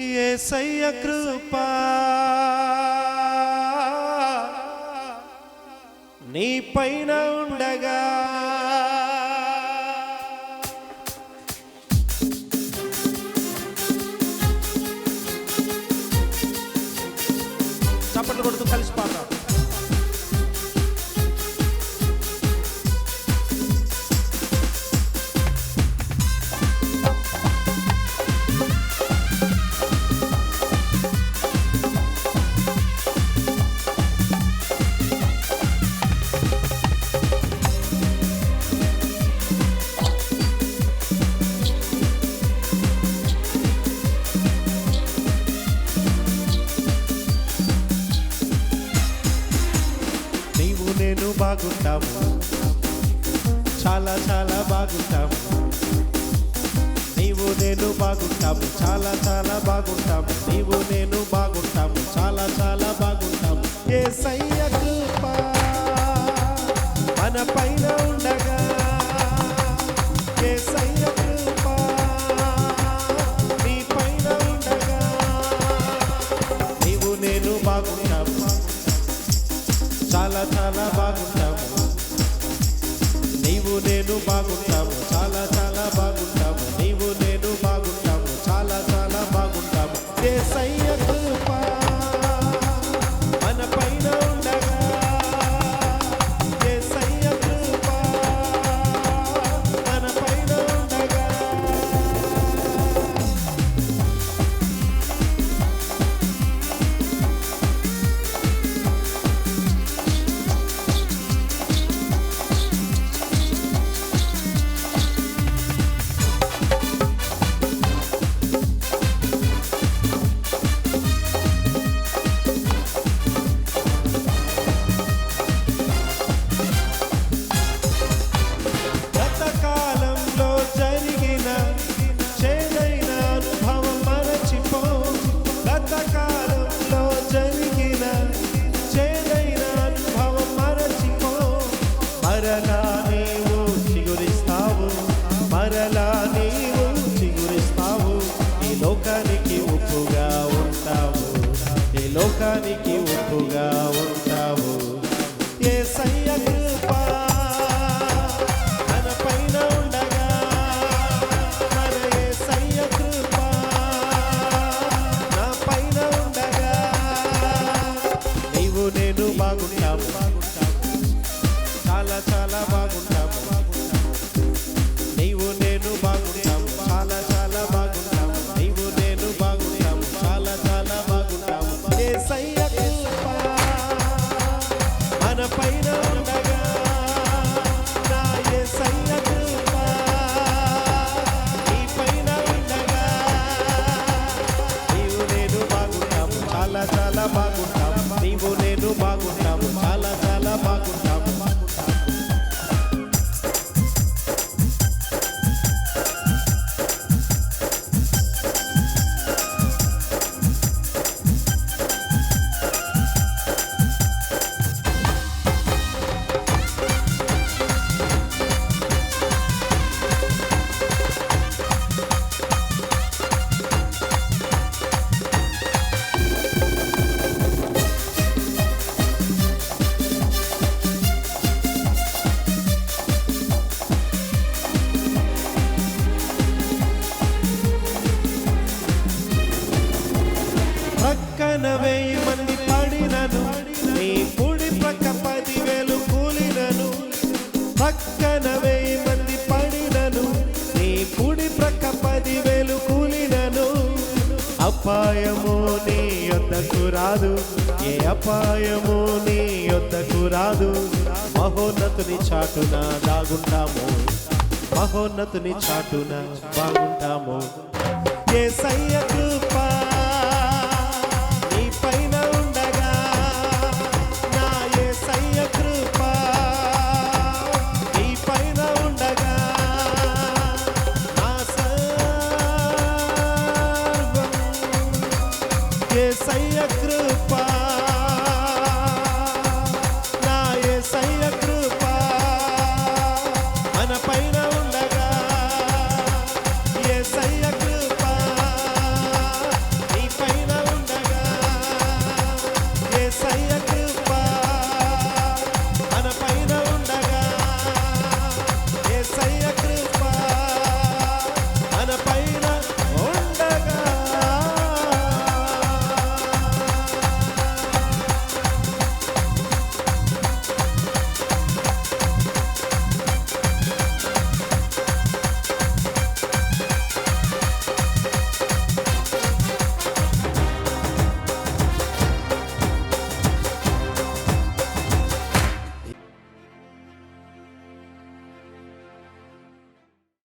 ఏసయ్య కృపా. నీ పైన ఉండగా. చప్పట్లు కొడుతూ కలిసి పాడదాం బాగుంటాము. చాలా చాలా బాగుంటాము. నీవు నేను బాగుంటాము. చాలా చాలా బాగుంటాము. నీవు నేను బాగుంటాము. చాలా చాలా బాగుంటాము. ఏ కృప మన పైన ఉండగా. ఏ కృప నీ పైన ఉండగా. నీవు నేను బాగుంటాము. చాలా చాలా బాగుంటాము. నీవు నేను బాగుంటాము చాలా చాలా బాగుంటాము शरणानि అపాయము నీ యొద్దకు రాదు. ఏ అపాయము నీ యొద్దకు రాదు. మహోన్నతుని చాటున దాగుంటాము. మహోన్నతుని చాటున బాగుంటాము. ఏ సయ్య కృపా ఏసయ్య కృపా